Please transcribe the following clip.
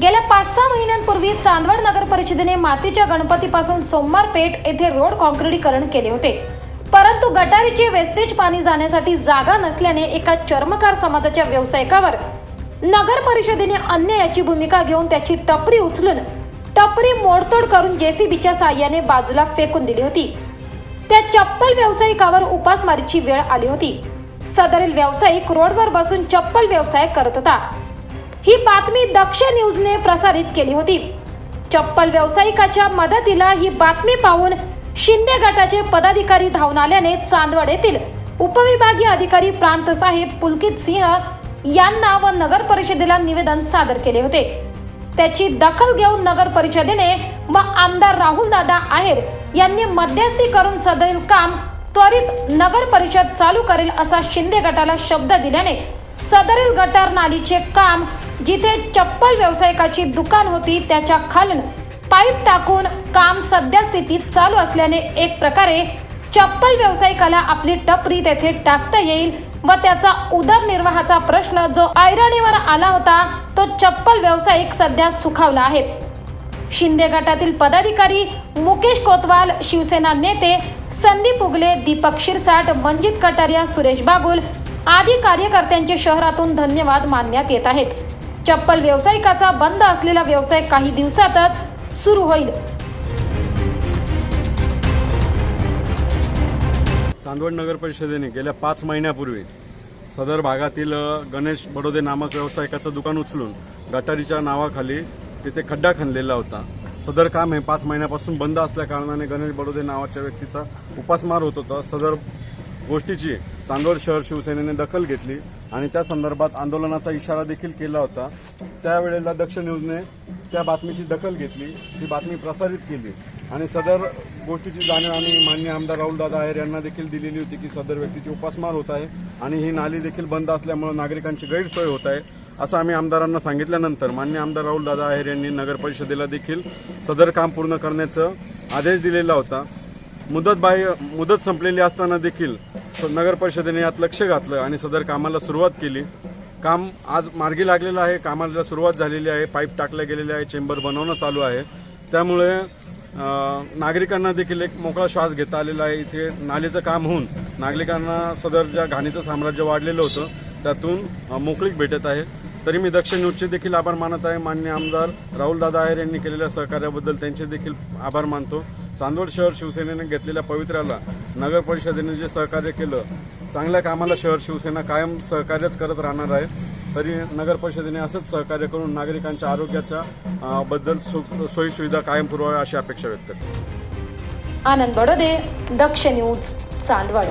गेल्या पाच सहा महिन्यांपूर्वी चांदवड नगर परिषदेने मातीच्या गणपतीपासून सोमवार पेठ येथे रोड कॉन्क्रिटीकरण केले होते. परंतु गटारीचे वेस्टेज पाणी जाण्यासाठी जागा नसल्याने एका चर्मकार समाजाच्या व्यावसायिकावर नगर परिषदेने अन्यायाची भूमिका घेऊन त्याची टपरी उचलून टपरी मोडतोड करून जेसीबीच्या साह्याने बाजूला फेकून दिली होती. त्या चप्पल व्यावसायिकावर उपासमारीची वेळ आली होती. सदरील व्यावसायिक रोडवर बसून चप्पल व्यवसाय करत होता. ही बातमी दक्ष न्यूजने प्रसारित केली होती. चप्पल व्यावसायिकाच्या मदतीला ही बातमी पाहून शिंदे गटाचे पदाधिकारी धावून आल्याने चांदवड येथील उपविभागीय अधिकारी प्रांत साहेब पुलकित सिंह यांना व नगर परिषदेला निवेदन सादर केले होते. त्याची दखल घेऊन नगर परिषदेने व आमदार राहुल दादा आहेर यांनी मध्यस्थी करून सदरील काम त्वरित नगर परिषद चालू करेल असा शिंदे गटाला शब्द दिल्याने सदरील गटार नालीचे काम जिथे चप्पल व्यावसायिकाची दुकान होती त्याच्या खालून पाईप टाकून काम सध्या स्थितीत चालू असल्याने एक प्रकारे चप्पल व्यावसायिकाला आपली टपरी तेथे टाकता येईल व त्याचा उदरनिर्वाहाचा प्रश्न जो ऐरणीवर आला होता तो चप्पल व्यावसायिक सध्या सुखावला आहे. शिंदे गटातील पदाधिकारी मुकेश कोतवाल शिवसेना नेते संदीप उगले दीपक शिरसाट मंजित कटारिया सुरेश बागुल आदी कार्यकर्त्यांचे शहरातून धन्यवाद मानण्यात येत आहेत. चप्पल व्यावसायिकाचा बंद असलेला व्यवसाय काही दिवसातच सुरू होईल. चांदवड नगर परिषदेने गेल्या पाच महिन्यापूर्वी सदर भागातील गणेश बडोदे नामक व्यावसायिकाचं दुकान उचलून गटारीच्या नावाखाली तिथे खड्डा खणलेला होता. सदर काम हे पाच महिन्यापासून बंद असल्या कारणाने गणेश बडोदे नावाच्या व्यक्तीचा उपासमार होत होता. सदर गोष्टीची चांदवड शहर शिवसेनेने दखल घेतली आणि त्या संदर्भात आंदोलनाचा इशारा देखील केला होता. त्यावेळेला दक्ष न्यूजने त्या बातमीची दखल घेतली ही बातमी प्रसारित केली आणि सदर गोष्टीची जाणीव आम्ही मान्य आमदार राहुलदादा आहेर यांना देखील दिलेली होती की सदर व्यक्तीची उपासमार होत आहे आणि ही नाली देखील बंद असल्यामुळे नागरिकांची गैरसोय होत आहे असं आम्ही आमदारांना सांगितल्यानंतर मान्य आमदार राहुलदादा आहेर यांनी नगर परिषदेला देखील सदर काम पूर्ण करण्याचं आदेश दिलेला होता. मुदत बाह्य मुदत संपलेली असताना देखील नगर परिषदेने यात लक्ष घातलं आणि सदर कामाला सुरुवात केली. काम आज मार्गी लागलेलं आहे कामाला सुरुवात झालेली आहे पाईप टाकल्या गेलेले आहे चेंबर बनवणं चालू आहे. त्यामुळे नागरिकांना देखील एक मोकळा श्वास घेता आलेला आहे. इथे नालीचं काम होऊन नागरिकांना सदर ज्या घाणीचं साम्राज्य वाढलेलं होतं त्यातून मोकळीक भेटत आहे. तरी मी दक्षिण न्यूजचे देखील आभार मानत आहे. मान्य आमदार राहुलदादा आहेर यांनी केलेल्या सहकार्याबद्दल त्यांचे देखील आभार मानतो. चांदवड शहर शिवसेनेने घेतलेल्या पवित्र्याला नगर परिषदेने जे सहकार्य केलं चांगल्या कामाला शहर शिवसेना कायम सहकार्यच करत राहणार आहे. तरी नगर परिषदेने असंच सहकार्य करून नागरिकांच्या आरोग्याच्या बद्दल सोयीसुविधा कायम पुरवाव्या अशी अपेक्षा व्यक्त आनंद बडोदे दक्ष न्यूज चांदवड.